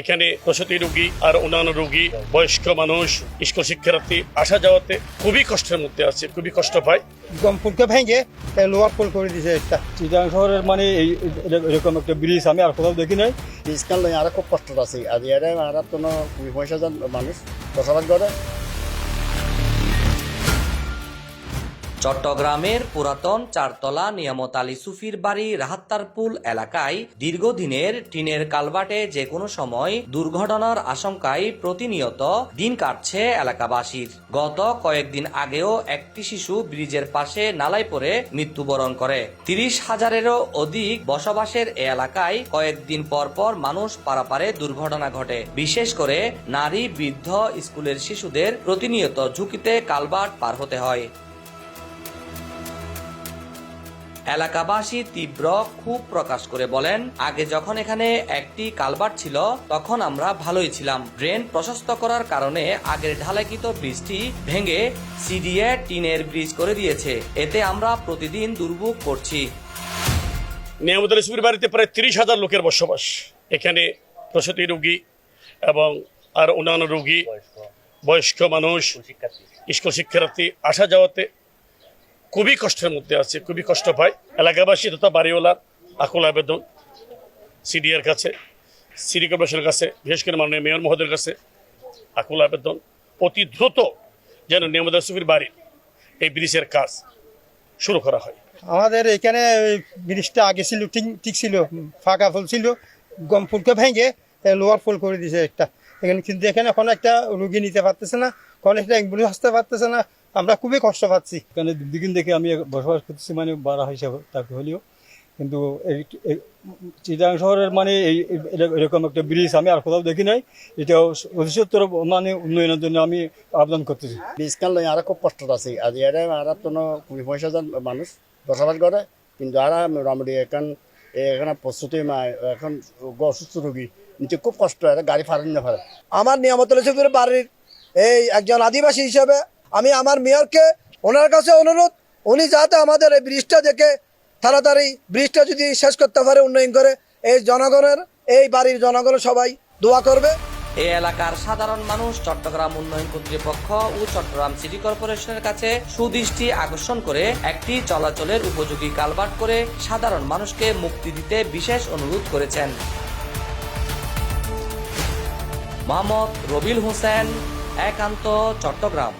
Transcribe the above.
এখানে প্রসূতি রোগী আর অন্যান্য রোগী বয়স্ক মানুষ স্কুল শিক্ষার্থী আসা যাওয়াতে খুবই কষ্টের মধ্যে আছে খুবই কষ্ট পায়। ফুলকে ভেঙে লোয়ার ফুল করে দিয়েছে একটা। চিটাং শহরের মানে এই এরকম একটা ব্রিজ আমি আর কোথাও দেখি নাই। লই আর খুব কষ্ট আছে। আর ইয়ারে আর কোনো কুড়ি পয়সা জন মানুষ বসবাস করে। চট্টগ্রামের পুরাতন চারতলা নিয়ামত আলী সুফির বাড়ি রাহাত্তারপুল এলাকায় দীর্ঘদিনের টিনের কালবাটে যে কোনো সময় দুর্ঘটনার আশঙ্কায় প্রতিনিয়ত দিন কাটছে এলাকাবাসীর। গত কয়েকদিন আগেও একটি শিশু ব্রিজের পাশে নালায় পড়ে মৃত্যুবরণ করে। তিরিশ হাজারেরও অধিক বসবাসের এ এলাকায় কয়েকদিন পর পর মানুষ পারাপারে দুর্ঘটনা ঘটে। বিশেষ করে নারী বৃদ্ধ স্কুলের শিশুদের প্রতিনিয়ত ঝুঁকিতে কালবাট পার হতে হয়। এলাকাবাসী তীব্র ক্ষোভ প্রকাশ করে বলেন, আগে যখন এখানে একটি কালভার্ট ছিল, তখন আমরা ভালোই ছিলাম। ড্রেন প্রশস্ত করার কারণে আগের ঢালাইকৃত ব্রিজটি ভেঙে সিডিএ টিনের ব্রিজ করে দিয়েছে। এতে আমরা প্রতিদিন দুর্ভোগ করছি। নিয়ামত রেসিপির বাড়িতে প্রায় তিরিশ হাজার লোকের বসবাস। এখানে প্রসূতি রোগী এবং আর অন্যান্য রোগী, বয়স্ক মানুষ স্কুল শিক্ষার্থী আসা যাওয়াতে খুবই কষ্টের মধ্যে আছে, খুবই কষ্ট পায় এলাকাবাসী তথা বাড়িওয়ালার আকুল আবেদন, সিডিআর কাছে সিটি কর্পোরেশনের কাছে, বিশেষ করে মাননীয় মেয়র মহোদয়ের কাছে আকুল আবেদন। অতি দ্রুত যেন নিয়ামত রেসিপির বাড়ির এই ব্রিজের কাজ শুরু করা হয়। আমাদের এখানে ব্রিজটা আগে ছিল, ঠিক ঠিক ছিল, ফাঁকা ফুল ছিল, গম ফুলকে ভেঙে লোয়ার ফুল করে দিয়েছে একটা। এখানে কিন্তু এখানে এখন একটা রুগী নিতে পারতেছে না। কোনো একটা অ্যাম্বুলেন্স আসতে পারতেছে না আমরা খুবই কষ্ট পাচ্ছি। এখানে দিন দেখে আমি বসবাস করতেছি মানে বাড়া হিসাবে তাকে হলেও। কিন্তু এই- এই চিটাং শহরের মানে এই এরকম একটা ব্রিজ আমি আর কোথাও দেখি নাই। এটাও ভবিষ্যতের মানে উন্নয়নের জন্য আমি আবেদন করতেছি। রিস্কান লই আর খুব কষ্ট আছে। আর ইয়ারে আর তো কুড়ি পয়সা জন মানুষ বসবাস করে কিন্তু আর মোটামুটি এখন এখানে প্রস্তুতি এখন অসুস্থ রোগী। নিচে খুব কষ্ট হয় গাড়ি ফারেন না ফারে আমার নিয়ামতুল বাড়ির এই একজন আদিবাসী হিসেবে আমি আমার মেয়রকে ওনার কাছে অনুরোধ, উনি যাতে আমাদের এই ব্রিজটা দেখে তাড়াতাড়ি ব্রিজটা যদি শেষ করতে পারে উন্নয়ন করে, এই জনগণের, এই বাড়ির জনগণ সবাই দোয়া করবে। এই এলাকার সাধারণ মানুষ চট্টগ্রাম উন্নয়ন কর্তৃপক্ষ ও চট্টগ্রাম সিটি কর্পোরেশনের কাছে সুদৃষ্টি আকর্ষণ করে একটি চলাচলের উপযোগী কালভার্ট করে সাধারণ মানুষকে মুক্তি দিতে বিশেষ অনুরোধ করেছেন। মোহাম্মদ রবিল হোসেন একান্ত চট্টগ্রাম।